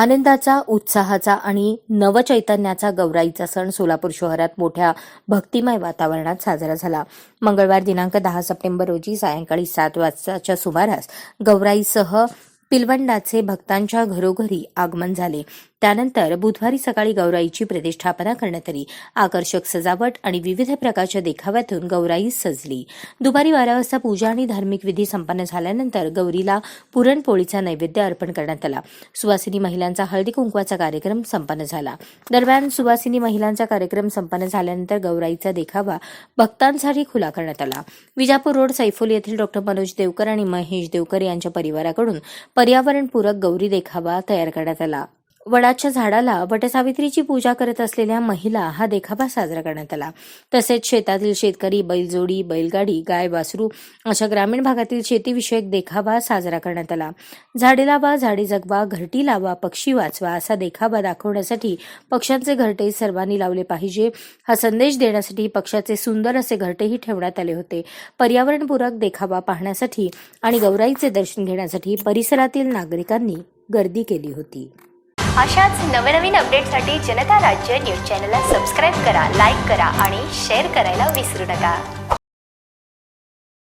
आनंदाचा उत्साहाचा आणि नवचैतन्याचा गौराईचा सण सोलापूर शहरात मोठ्या भक्तिमय वातावरणात साजरा झाला. मंगळवार दिनांक दहा सप्टेंबर रोजी सायंकाळी सात वाजताच्या सुमारास गौराईसह पिलवंडाचे भक्तांच्या घरोघरी आगमन झाले. त्यानंतर बुधवारी सकाळी गौराईची प्रतिष्ठापना करण्यात आली आकर्षक सजावट आणि विविध प्रकारच्या देखाव्यातून गौराई सजली. दुपारी बारा वाजता पूजा आणि धार्मिक विधी संपन्न झाल्यानंतर गौरीला पुरणपोळीचा नैवेद्य अर्पण करण्यात आला. सुवासिनी महिलांचा हळदी कुंकवाचा कार्यक्रम संपन्न झाला. दरम्यान सुवासिनी महिलांचा कार्यक्रम संपन्न झाल्यानंतर गौराईचा देखावा भक्तांसाठी खुला करण्यात आला. विजापूर रोड सैफोली येथील डॉक्टर मनोज देवकर आणि महेश देवकर यांच्या परिवाराकडून पर्यावरणपूरक गौरी देखावा तयार करण्यात आला. वडाच्या झाडाला वटसावित्रीची पूजा करत असलेल्या महिला हा देखावा साजरा करण्यात आला. तसेच शेतातील शेतकरी बैलजोडी बैलगाडी गाय वासरू अशा ग्रामीण भागातील शेतीविषयक देखावा साजरा करण्यात आला. झाडे लावा झाडे जगवा घरटी लावा पक्षी वाचवा असा देखावा दाखवण्यासाठी पक्ष्यांचे घरटे सर्वांनी लावले पाहिजे. हा संदेश देण्यासाठी पक्षाचे सुंदर असे घरटेही ठेवण्यात आले होते. पर्यावरणपूरक देखावा पाहण्यासाठी आणि गौराईचे दर्शन घेण्यासाठी परिसरातील नागरिकांनी गर्दी केली होती. अशाच नवनवीन अपडेटसाठी जनता राज्य न्यूज चॅनलला सबस्क्राईब करा लाईक करा आणि शेअर करायला विसरू नका.